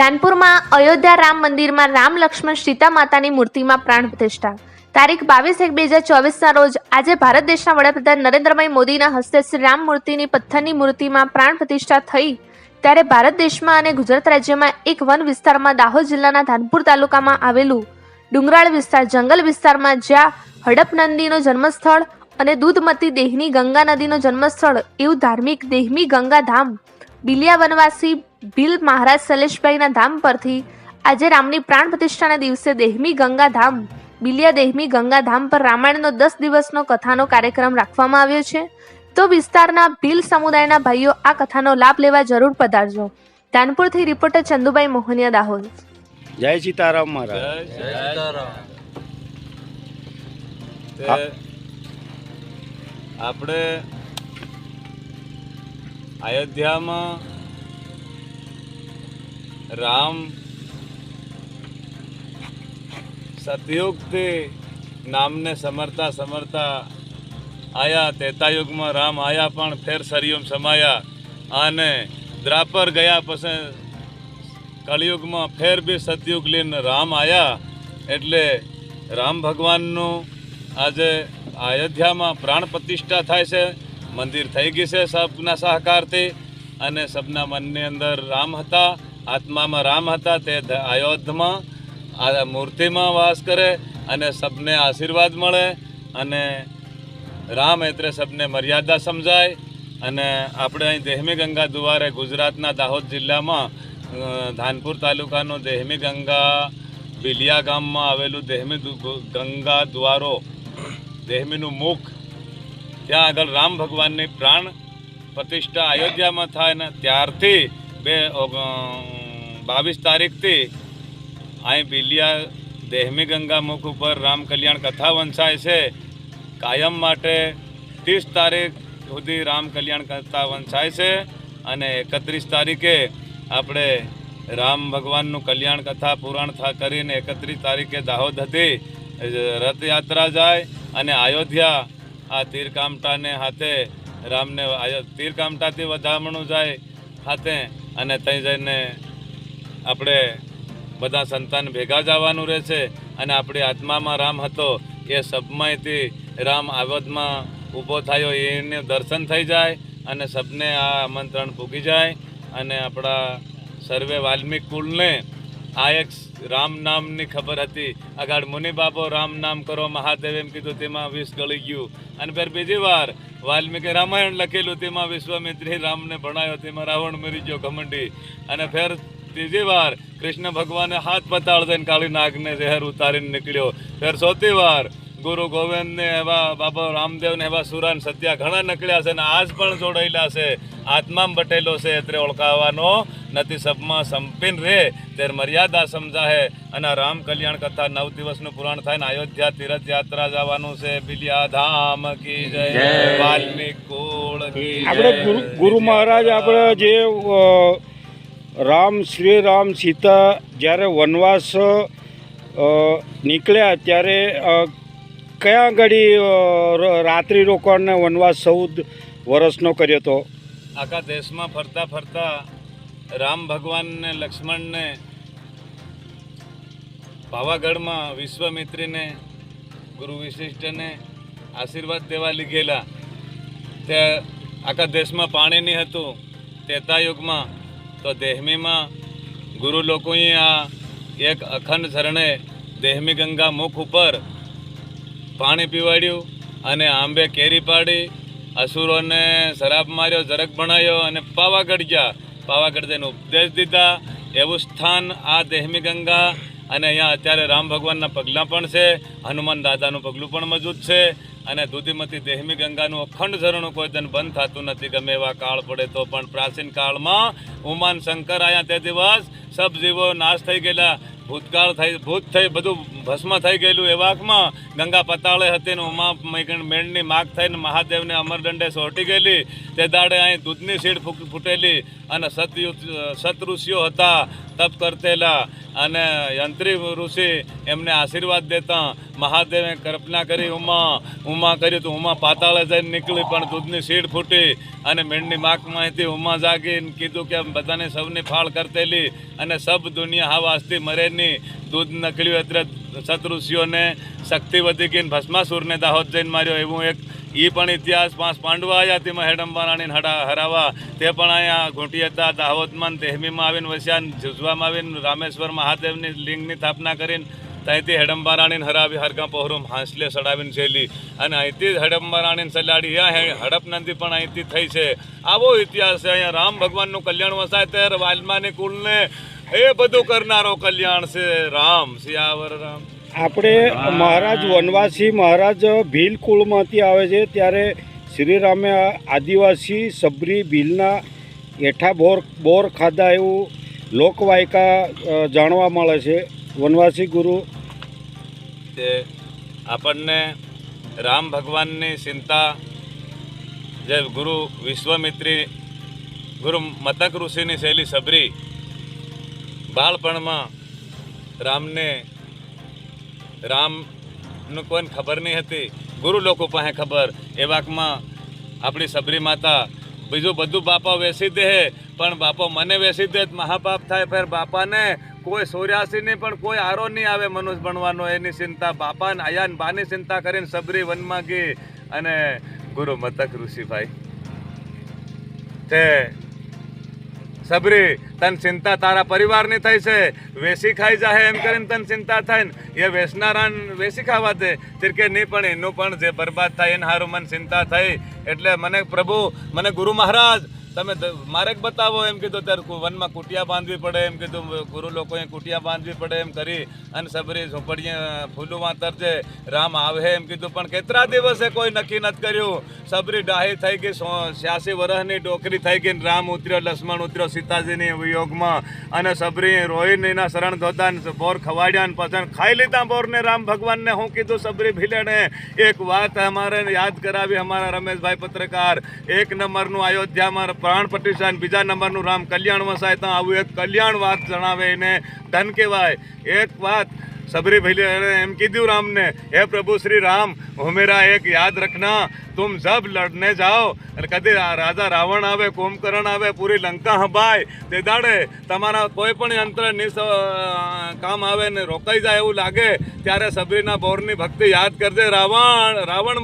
ધાનપુરમાં અયોધ્યા રામ મંદિરમાં રામ લક્ષ્મણ સીતા માતાની મૂર્તિમાં પ્રાણ પ્રતિષ્ઠા. તારીખ બાવીસ એક બે હજાર ચોવીસના રોજ આજે ભારત દેશના વડાપ્રધાન નરેન્દ્રભાઈ મોદીના હસ્તે શ્રી રામ મૂર્તિની પથ્થરની મૂર્તિમાં પ્રાણ પ્રતિષ્ઠા થઈ. ત્યારે ભારત દેશમાં અને ગુજરાત રાજ્યમાં એક વન વિસ્તારમાં દાહોદ જિલ્લાના ધાનપુર તાલુકામાં આવેલું ડુંગરાળ વિસ્તાર, જંગલ વિસ્તારમાં જ્યાં હડપ નંદીનો જન્મસ્થળ અને દૂધમતી દેહની ગંગા નદીનો જન્મસ્થળ એવું ધાર્મિક દેહમી ગંગા ધામ બિલિયા વનવાસી ભીલ મહારાજ શૈલેષભાઈના ધામ પરથી આજે રામની પ્રાણ પ્રતિષ્ઠાના દિવસે દેહમી ગંગા ધામ બિલિયા દેહમી ગંગા ધામ પર રામાયણનો દસ દિવસનો કથાનો કાર્યક્રમ રાખવામાં આવ્યો છે. તો વિસ્તારના ભીલ સમુદાયના ભાઈઓ આ કથાનો લાભ લેવા જરૂર પધારજો. ધાનપુરથી રિપોર્ટર ચંદુભાઈ મોહનિયા દાહોદ. જય સીતારામ મહારાજ. તે આપણે અયોધ્યામાં રામ સતયુગથી નામને સમરતા સમરતા આયા તેતાયુગમાં રામ આયા પણ ફેર સરયુમ સમાયા. અને દ્રાપર ગયા પછી કળિયુગમાં ફેર બી સતયુગ લઈને રામ આયા. એટલે રામ ભગવાનનું આજે અયોધ્યામાં પ્રાણ પ્રતિષ્ઠા થાય છે, મંદિર થઈ ગઈ છે સબના સહકારથી. અને સબના મનની અંદર રામ હતા. આત્મામાં રામ હતા તે અયોધ્યમાં આ મૂર્તિમાં વાસ કરે અને સબને આશીર્વાદ મળે અને રામ એટલે સબને મર્યાદા સમજાય. અને આપણે અહીં દેહમી ગંગા દ્વારે ગુજરાતના દાહોદ જિલ્લામાં ધાનપુર તાલુકાનું દેહમી ગંગા બિલિયા ગામમાં આવેલું દેહમી ગંગા દ્વારો દેહમીનું મુખ. ત્યાં આગળ રામ ભગવાનની પ્રાણ પ્રતિષ્ઠા અયોધ્યામાં થાય ને ત્યારથી બે બાવીસ તારીખથી અહીં બિલિયા દેહમી ગંગા મુખ ઉપર રામ કલ્યાણ કથા વંચાય છે. કાયમ માટે ત્રીસ તારીખ સુધી રામ કલ્યાણ કથા વંચાય છે અને એકત્રીસ તારીખે આપણે રામ ભગવાનનું કલ્યાણ કથા પુરાણ થા કરીને એકત્રીસ તારીખે દાહોદ હતી રથયાત્રા જાય અને અયોધ્યા આ તીરકામટાને હાથે રામને તીરકામટાથી વધામણું જાય, હાથે અને ત્યાં જઈને આપણે બધા સંતાન ભેગા જવાનું રહેશે અને આપણી આત્મામાં રામ હતો એ સબમાંથી રામ આવદમાં ઊભો થયો, એને દર્શન થઈ જાય અને સબને આ આમંત્રણ પૂગી જાય અને આપણા સર્વે વાલ્મીક કુળને આ એક રામ નામની ખબર હતી. આગળ મુનિ બાપો રામ નામ કરો, મહાદેવ એમ કીધું, તેમાં વિષ ગળી ગયું. અને ફેર બીજી વાર વાલ્મીકી રામાયણ લખેલું, તેમાં વિશ્વામિત્રી રામને ભણાયો, તેમાં રાવણ મરી ગયો ઘમંડી. અને ફેર ત્રીજી વાર કૃષ્ણ ભગવાને હાથ પતાળ દઈને કાળી zehર ઉતારીને નીકળ્યો. ફેર ચોથી વાર ગુરુ ગોવિંદને એવા બાબા રામદેવને એવા સુરાન સત્યા ઘણા નીકળ્યા છે અને આજ પણ જોડાયેલા છે. આત્મામાં બટેલો છે એટલે ઓળખાવાનો નથી સબમાં સંપીન રહે ત્યારે મર્યાદા સમજાય અને રામ કલ્યાણ કથા નવ દિવસનું પુરાણ થાય ને અયોધ્યા તીર્થ યાત્રા જવાનું છે. બિલિયા ધામ કી જય. વાલ્મીક કુળ આપણે ગુરુ ગુરુ મહારાજ આપણે જે રામ શ્રી રામ સીતા જ્યારે વનવાસ નીકળ્યા ત્યારે કયા ઘડી રાત્રિ રોકાણને વનવાસ ચૌદ વર્ષનો કર્યો હતો? આખા દેશમાં ફરતા ફરતા રામ ભગવાનને, લક્ષ્મણને, પાવાગઢમાં વિશ્વામિત્રીને, ગુરુ વિશિષ્ટને આશીર્વાદ દેવા લીધેલા તે આખા દેશમાં પાણી નહીં હતું તેતા યુગમાં તો દેહમીમાં ગુરુ લોકોએ આ એક અખંડ ઝરણે દેહમી ગંગા મુખ ઉપર પાણી પીવાડ્યું અને આંબે કેરી પાડી, અસુરોને શરાબ માર્યો ઝરક ભણાયો અને પાવાગઢ ગયા. પાવાગઢ જઈને ઉપદેશ દીધા. એવું સ્થાન આ દેહમી ગંગા અને અહીંયા અત્યારે રામ ભગવાનના પગલાં પણ છે. હનુમાન દાદાનું પગલું પણ મજૂત છે અને દૂધીમતી દેહમી ગંગાનું અખંડ ઝરણું કોઈ દિન બંધ થતું નથી. ગમે એવા કાળ પડે તો પણ પ્રાચીન કાળમાં ઉમાન શંકર આયા તે દિવસ સબ જીવો નાશ થઈ ગયેલા. ભૂતકાળ થઈ, ભૂત થઈ, બધું ભસ્મ થઈ ગયેલું એ વાકમાં. ગંગા પતાળે હતી ને ઉમા મેળની માગ થઈને મહાદેવને અમરદંડે સોટી ગયેલી. તે દાડે અહીં દૂધની સીડ ફૂટેલી અને સતયુ સતઋષિઓ હતા, તપ કરતેલા. અને યંત્રી ઋષિ એમને આશીર્વાદ દેતા મહાદેવે કલ્પના કરી, ઉમા ઉમા કરી તો, ઉમા પાતાળે જઈને નીકળી, પણ દૂધની સીડ ફૂટી અને મેળની માક માહિતી ઉમા જાગીને કીધું કે બધાને સૌની ફાળ કરતેલી અને સબ દુનિયા હા વાસ્તી મરેની. દૂધ નકળ્યું એટલે સતઋષિઓને શક્તિ વધી ગઈને ભસ્માસુરને દાહોદ જઈને માર્યો. એવું એક એ પણ ઇતિહાસ પાંચ પાંડવા આવ્યા તેમાં હેડંબા રાણીને હડા હરાવા. તે પણ અહીંયા ઘૂંટી હતા દાહોદમાં તેહમીમાં આવીને વસ્યા જુજવામાં આવીને રામેશ્વર મહાદેવની લિંગની સ્થાપના કરીને ત્યાંથી હેડંબા રાણીને હરાવી હરકા પહોરું હાંસલે સડાવીને છેલી અને અહીંથી જ હેડંબા રાણીને સલાડી હડપ નદી પણ અહીંથી થઈ છે. આવો ઇતિહાસ છે. અહીંયા રામ ભગવાનનું કલ્યાણ વસાય ત્યારે વાલ્માની કુલને એ બધું કરનારો કલ્યાણ છે. રામ સિયાવર રામ. આપણે મહારાજ વનવાસી મહારાજ ભીલ કુળમાંથી આવે છે ત્યારે શ્રીરામે રામે આદિવાસી સબરી ભીલના એઠા બોર બોર ખાધા એવું લોકવાયકા જાણવા મળે છે. વનવાસી ગુરુ. તે આપણને રામ ભગવાનની ચિંતા જે ગુરુ વિશ્વમિત્રી, ગુરુ મતક ઋષિની શૈલી સબરી, બાળપણમાં રામને રામનું કોઈને ખબર નહીં હતી. ગુરુ લોકો પાસે ખબર. એ વાકમાં આપણી સબરી માતા, બીજું બધું બાપા વેસી દે, પણ બાપો મને વેસી દે મહાપાપ થાય. ફેર બાપાને કોઈ સોર્યાસી નહીં, પણ કોઈ આરો નહીં આવે મનુષ્ય બનવાનો. એની ચિંતા બાપાને, આયાન બાની ચિંતા કરીને સબરી વનમાં ગઈ અને ગુરુ મતક ઋષિભાઈ. તે સબરી, તન ચિંતા તારા પરિવારની થઈ છે. વેસી ખાઈ જાહે એમ કરીને તન ચિંતા થાય ને. એ વેસનારાન વેસી ખાવા દે. તિરકે નહીં પણ એનું પણ જે બરબાદ થાય એને હારું મને ચિંતા થઈ. એટલે મને પ્રભુ, મને ગુરુ મહારાજ તમે મારે બતાવો એમ કીધું ત્યારે વનમાં કુટિયા બાંધવી પડે એમ કીધું. ગુરુ લોકોએ કુટિયા બાંધવી પડે એમ કરી અને સબરી ઝોપડીએ ફૂલુમાં તરજે રામ આવે એમ કીધું. પણ કેટલા દિવસે કોઈ નક્કી નથી કર્યું. સબરી ડાહી થઈ ગઈ છ્યાસી વર્ષની ડોકરી થઈ ગઈ રામ ઉતર્યો, લક્ષ્મણ ઉતર્યો સીતાજીની વિયોગમાં. અને સબરી રોહિણીના શરણ ધોતા બોર ખવાડ્યા ને પછી ખાઈ લીધા બોરને રામ ભગવાનને. હું કીધું, સબરી ભીલેને, એક વાત અમારે યાદ કરાવી અમારા રમેશભાઈ પત્રકાર. એક નંબરનું અયોધ્યામાં પ્રાણ પ્રતિષ્ઠા બીજા નંબરનું રામ કલ્યાણમાં સાહેબ તો આવું એક કલ્યાણ વાત જણાવે એને. ધન કહેવાય. એક વાત સબરી ભાઈ એમ કીધું રામને, હે પ્રભુ શ્રી રામ હોમેરા એક યાદ રખના. તુમ જબ લડને જાઓ. અને કદી રાજા રાવણ આવે કુંભકર્ણ આવે, પૂરી લંકા હંભાય. તે દાડે તમારા કોઈ પણ યંત્ર નિસ કામ આવે ને રોકાઈ જાય એવું લાગે, ત્યારે સબરીના બોરની ભક્તિ યાદ કરજે રાવણ. રાવણ